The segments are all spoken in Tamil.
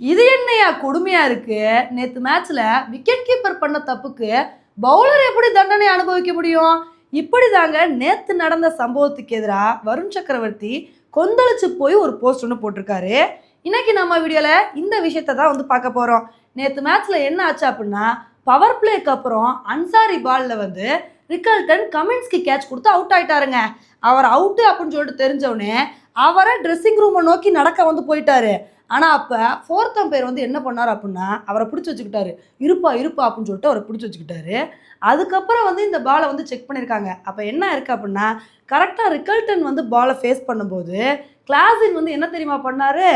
இது என்னையா கொடுமையா இருக்கு? நேத்து மேட்ச்ல விக்கெட் கீப்பர் பண்ண தப்புக்கு பவுலர் எப்படி தண்டனை அனுபவிக்க முடியும்? இப்படி தாங்க நேத்து நடந்த சம்பவத்துக்கு எதிராக வருண் சக்கரவர்த்தி கொந்தளிச்சு போய் ஒரு போஸ்ட் ஒன்று போட்டிருக்காரு. இன்னைக்கு நம்ம வீடியோவில் இந்த விஷயத்த தான் வந்து பார்க்க போகிறோம் நேற்று மேட்ச்ல என்ன ஆச்சு அப்படின்னா பவர் பிளேக்கு அப்புறம் அன்சாரி பாலில் வந்து ரிக்கல்டன் கமின்ஸ்க்கு கேட்ச் கொடுத்து அவுட் ஆயிட்டாருங்க. அவர் அவுட்டு அப்படின்னு சொல்லிட்டு தெரிஞ்சவுடனே அவரை ட்ரெஸ்ஸிங் ரூமை நோக்கி நடக்க வந்து போயிட்டாரு. ஆனால் அப்போ ஃபோர்த் பேர் வந்து என்ன பண்ணார் அப்படின்னா அவரை பிடிச்சி வச்சுக்கிட்டாரு. இருப்பா இருப்பா அப்படின்னு சொல்லிட்டு அவரை பிடிச்சி வச்சுக்கிட்டாரு. அதுக்கப்புறம் வந்து இந்த பாலை வந்து செக் பண்ணியிருக்காங்க அப்போ என்ன இருக்குது அப்படின்னா கரெக்டாக ரிக்கல்டன் வந்து பாலை ஃபேஸ் பண்ணும்போது கிளாஸின் வந்து என்ன தெரியுமா பண்ணார்?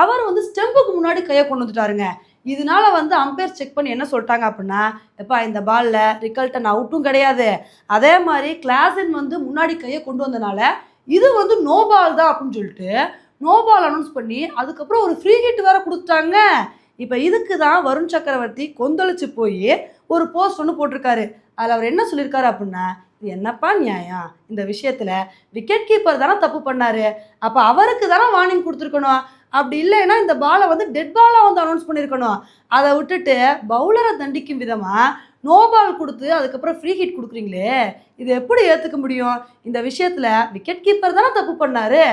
அவர் வந்து ஸ்டெம்புக்கு முன்னாடி கையை கொண்டு வந்துட்டாருங்க. இதனால வந்து அம்பையர் செக் பண்ணி என்ன சொல்லிட்டாங்க அப்படின்னா எப்பா இந்த பாலில் ரிக்கல்டன் அவுட்டும் கிடையாது. அதே மாதிரி கிளாஸின் வந்து முன்னாடி கையை கொண்டு வந்தனால இது வந்து நோபால் தான் அப்படின்னு சொல்லிட்டு நோபால் அனௌன்ஸ் பண்ணி அதுக்கப்புறம் ஒரு ஃப்ரீ ஹிட் வேற கொடுத்தாங்க இப்போ இதுக்கு தான் வருண் சக்கரவர்த்தி கொந்தளிச்சு போய் ஒரு போஸ்ட் ஒன்று போட்டிருக்காரு. அதில் அவர் என்ன சொல்லியிருக்காரு அப்படின்னா இது என்னப்பா நியாயம்? இந்த விஷயத்தில் விக்கெட் கீப்பர் தானே தப்பு பண்ணார். அப்போ அவருக்கு தானே வார்னிங் கொடுத்துருக்கணும். அப்படி இல்லைன்னா இந்த பாலை வந்து டெட் பாலாக வந்து அனௌன்ஸ் பண்ணியிருக்கணும் அதை விட்டுட்டு பவுலரை தண்டிக்கும் விதமாக நோ பால் கொடுத்து அதுக்கப்புறம் ஃப்ரீ ஹிட் கொடுக்குறீங்களே இது எப்படி ஏற்றுக்க முடியும்? இந்த விஷயத்தில் விக்கெட் கீப்பர் தானே தப்பு பண்ணாரு?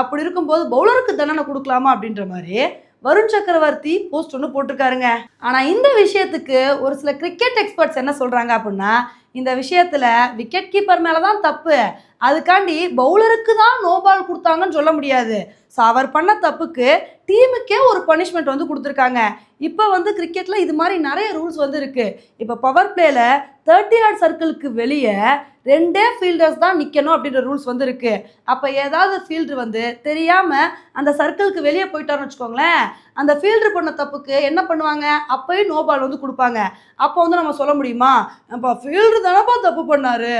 அப்படி இருக்கும்போது பவுலருக்கு தண்டனை கொடுக்கலாமா அப்படின்ற மாதிரி வருண் சக்கரவர்த்தி போஸ்ட் ஒன்று போட்டிருக்காருங்க. ஆனால் இந்த விஷயத்துக்கு ஒரு சில கிரிக்கெட் எக்ஸ்பர்ட்ஸ் என்ன சொல்கிறாங்க அப்படின்னா இந்த விஷயத்தில் விக்கெட் கீப்பர் மேலே தான் தப்பு. அதுக்காண்டி பவுலருக்கு தான் நோ பால் கொடுத்தாங்கன்னு சொல்ல முடியாது. ஸோ அவர் பண்ண தப்புக்கு டீமுக்கே ஒரு பனிஷ்மெண்ட் வந்து கொடுத்துருக்காங்க. இப்போ வந்து கிரிக்கெட்டில் இது மாதிரி நிறைய ரூல்ஸ் வந்து இருக்குது இப்போ பவர் பிளேயில் தேர்ட்டி ஆட் சர்க்கிளுக்கு வெளியே ரெண்டே ஃபீல்டர்ஸ் தான் நிற்கணும் அப்படின்ற ரூல்ஸ் வந்து இருக்குது அப்போ ஏதாவது ஃபீல்டர் வந்து தெரியாமல் அந்த சர்க்கிளுக்கு வெளியே போயிட்டாருன்னு வச்சுக்கோங்களேன். அந்த ஃபீல்டர் பண்ண தப்புக்கு என்ன பண்ணுவாங்க? அப்போயும் நோ பால் வந்து கொடுப்பாங்க. அப்போ வந்து நம்ம சொல்ல முடியுமா? இப்போ ஃபீல்டர் தானப்பா தப்பு பண்ணார்.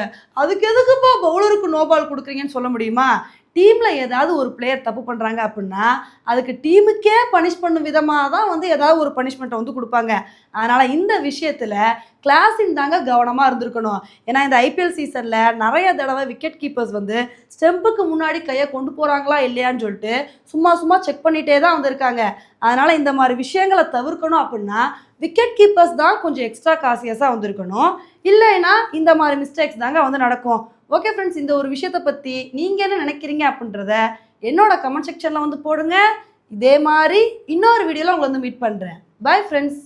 அதுக்கு எதுக்குப்பா பவுலருக்கு நோ பால் கொடுக்குறீங்கன்னு சொல்ல முடியுமா? டீமில் ஏதாவது ஒரு பிளேயர் தப்பு பண்ணுறாங்க அப்படின்னா அதுக்கு டீமுக்கே பனிஷ் பண்ணும் விதமாக தான் வந்து ஏதாவது ஒரு பனிஷ்மெண்ட்டை வந்து கொடுப்பாங்க. அதனால் இந்த விஷயத்தில் கிளாஸின் தாங்க கவனமாக இருந்திருக்கணும். ஏன்னா இந்த ஐபிஎல் சீசனில் நிறைய தடவை விக்கெட் கீப்பர்ஸ் வந்து ஸ்டெம்புக்கு முன்னாடி கையை கொண்டு போகிறாங்களா இல்லையான்னு சொல்லிட்டு சும்மா சும்மா செக் பண்ணிகிட்டே தான் வந்திருக்காங்க. அதனால் இந்த மாதிரி விஷயங்களை தவிர்க்கணும் அப்படின்னா விக்கெட் கீப்பர்ஸ் தான் கொஞ்சம் எக்ஸ்ட்ரா காசியஸாக வந்திருக்கணும். இல்லைன்னா இந்த மாதிரி மிஸ்டேக்ஸ் தாங்க வந்து நடக்கும். ஓகே ஃப்ரெண்ட்ஸ் இந்த ஒரு விஷயத்தை பற்றி நீங்கள் என்ன நினைக்கிறீங்க அப்படின்றத என்னோட கமெண்ட் செக்ஷனில் வந்து போடுங்க. இதே மாதிரி இன்னொரு வீடியோவில் உங்களை வந்து மீட் பண்ணுறேன் பாய் ஃப்ரெண்ட்ஸ்